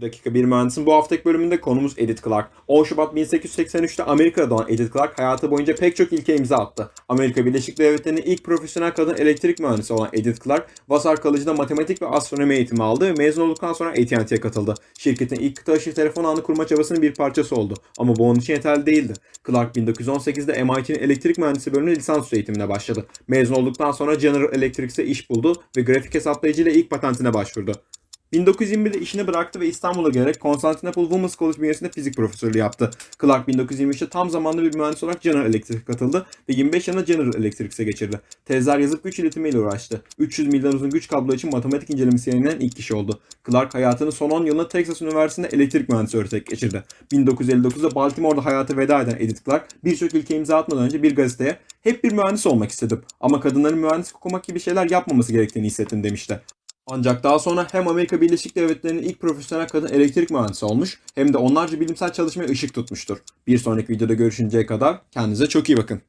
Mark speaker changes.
Speaker 1: Dakika bir mühendisin bu haftaki bölümünde konumuz Edith Clark. 10 Şubat 1883'te Amerika'da doğan Edith Clark hayatı boyunca pek çok ilke imza attı. Amerika Birleşik Devletleri'nin ilk profesyonel kadın elektrik mühendisi olan Edith Clark, Vassar Kalıcı'da matematik ve astronomi eğitimi aldı ve mezun olduktan sonra AT&T'ye katıldı. Şirketin ilk kıta dışı telefon ağını kurma çabasının bir parçası oldu. Ama bu onun için yeterli değildi. Clark 1918'de MIT'nin elektrik mühendisi bölümüne lisans eğitimine başladı. Mezun olduktan sonra General Electric'e iş buldu ve grafik hesaplayıcı ile ilk patentine başvurdu. 1921'de işini bıraktı ve İstanbul'a gelerek Constantinople Women's College bünyesinde fizik profesörlüğü yaptı. Clark 1923'te tam zamanlı bir mühendis olarak General Electric'e katıldı ve 25 yılını General Electric'e geçirdi. Tezler yazıp güç iletimiyle uğraştı. 300 milyon uzun güç kablo için matematik incelemesi yayınlayan ilk kişi oldu. Clark hayatının son 10 yılını Texas Üniversitesi'nde elektrik mühendisi olarak geçirdi. 1959'da Baltimore'da hayata veda eden Edith Clark birçok ülke imza atmadan önce bir gazeteye hep bir mühendis olmak istedim ama kadınların mühendis okumak gibi şeyler yapmaması gerektiğini hissettim demişti. Ancak daha sonra hem Amerika Birleşik Devletleri'nin ilk profesyonel kadın elektrik mühendisi olmuş hem de onlarca bilimsel çalışmaya ışık tutmuştur. Bir sonraki videoda görüşünceye kadar kendinize çok iyi bakın.